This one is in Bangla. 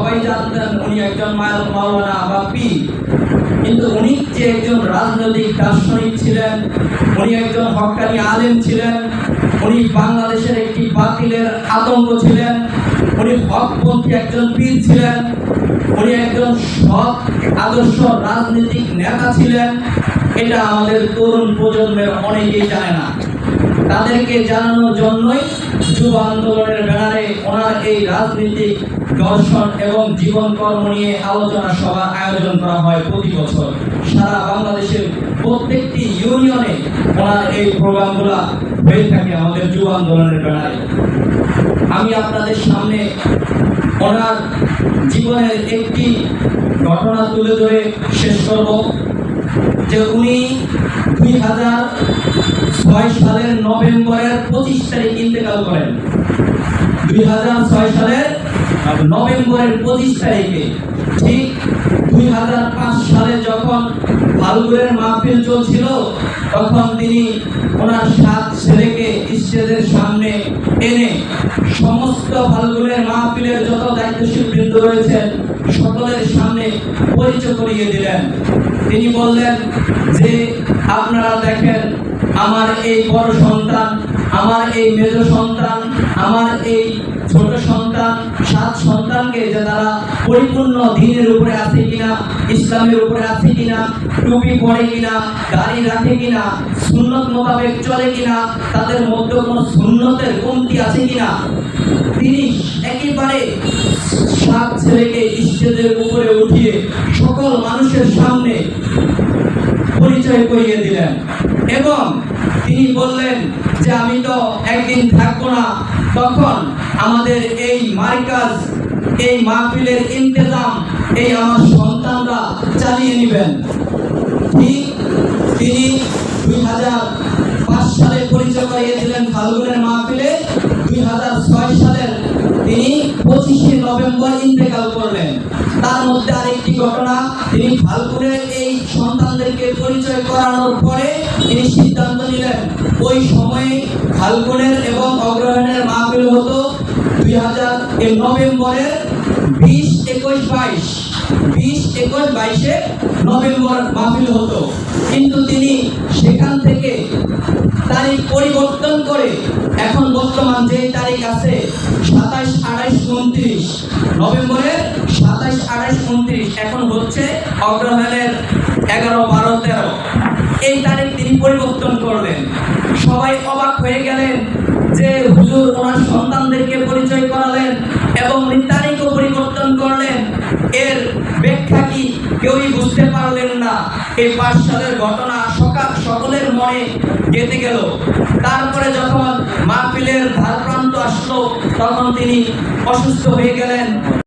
সবাই জানতেন উনি একজন মাওলানা বা কিন্তু উনি যে একজন রাজনৈতিক দার্শনিক ছিলেন, উনি একজন হক্কানি আলেম ছিলেন, উনি বাংলাদেশের একটি বাতিলের আতঙ্ক ছিলেন, উনি হকপন্থী একজন পীর ছিলেন, উনি একজন সৎ, আদর্শ রাজনৈতিক নেতা ছিলেন। এটা আমাদের তরুণ প্রজন্মের অনেকেই জানে না। তাদেরকে জানানোর জন্যই যুব আন্দোলনের ব্যানারে ওনার এই রাজনৈতিক দর্শন এবং জীবন কর্ম নিয়ে আলোচনা সভা আয়োজন করা হয় প্রতি বছর। সারা বাংলাদেশের প্রত্যেকটি ইউনিয়নে ওনার এই প্রোগ্রামগুলো হয়ে থাকে আমাদের যুব আন্দোলনের ব্যানারে আমি আপনাদের সামনে ওনার জীবনের একটি ঘটনা তুলে ধরে শেষ করব। যে উনি দুই হাজার ছয় সালের নভেম্বরের পঁচিশ তারিখ ইন্তেকাল করেন। দুই হাজার ছয় সালের নভেম্বরের পঁচিশ তারিখে, ঠিক দুই হাজার পাঁচ সালে যখন ফাল্গুনের মাহফিল চলছিল, তখন তিনি ওনার সাত ছেলেকে স্টেজের সামনে এনে সমস্ত ফাল্গুনের মাহফিলের যত দায়িত্বশীল বৃন্দ রয়েছেন, সকলের সামনে পরিচয় করিয়ে দিলেন। তিনি বললেন যে, আপনারা দেখেন, আমার এই বড় সন্তান, আমার এই মেজ সন্তান, আমার এই ছোট সন্তান, সাত সন্তানকে যে তারা পরিপূর্ণ দিনের উপরে আছে কিনা, ইসলামের উপরে আছে কিনা, টুপি পরে কিনা গাড়ি রাখে কিনা, সুন্নত মোতাবেক চলে কিনা, তাদের মধ্যে কোনো সুন্নতের কমতি আছে কিনা? তিনি একেবারে ছেলেকে স্টেজের উপরে উঠিয়ে সকল মানুষের সামনে পরিচয় করিয়ে দিলেন। এবং তিনি বললেন যে, আমি তো একদিন থাকব না। তখন আমাদের এই মার্কাজ, এই মাহফিলের ইন্তজাম, এই আমার সন্তানরা চালিয়ে নেবেন। ঠিক তিনি দুই হাজার পাঁচ সালে পরিচয় করিয়ে দিলেন ফাল্গুনের মাহফিলে। দুই হাজার ছয় সালের তিনি পঁচিশে নভেম্বর ইন্তেকাল করলেন। তার মধ্যে আরেকটি ঘটনা, তিনি ফাল্গুনের এই সন্তানদেরকে পরিচয় করানোর পরে তিনি সিদ্ধান্ত নিলেন, ওই সময়ে ফাল্গুনের এবং অগ্রহায়ণের মাহফিল হতো দুই হাজার নভেম্বরের বিশ, একুশ, বাইশ। বিশ, একুশ, বাইশে নভেম্বর মাহফিল হতো। কিন্তু তিনি সেখান থেকে তারিখ পরিবর্তন করে এখন বর্তমান যে তারিখ আছে সাতাশ আঠাশ উনত্রিশ। নভেম্বরের সাতাশ আঠাশ উনত্রিশ, এখন হচ্ছে অগ্রহায়ণের এগারো, বারো, তেরো। এই তারিখ তিনি পরিবর্তন করলেন সবাই অবাক হয়ে গেলেন যে হুজুর ওনার সন্তানদেরকে পরিচয় করালেন এবং তারিখও পরিবর্তন করলেন। এর ব্যাখ্যা কি কেউই বুঝতে পারলেন না। এই পাঁচ সালের ঘটনা সকাল সকলের মনে গেঁথে গেল। তারপরে যখন মাহফিলের ধার প্রান্ত আসলো তখন তিনি অসুস্থ হয়ে গেলেন।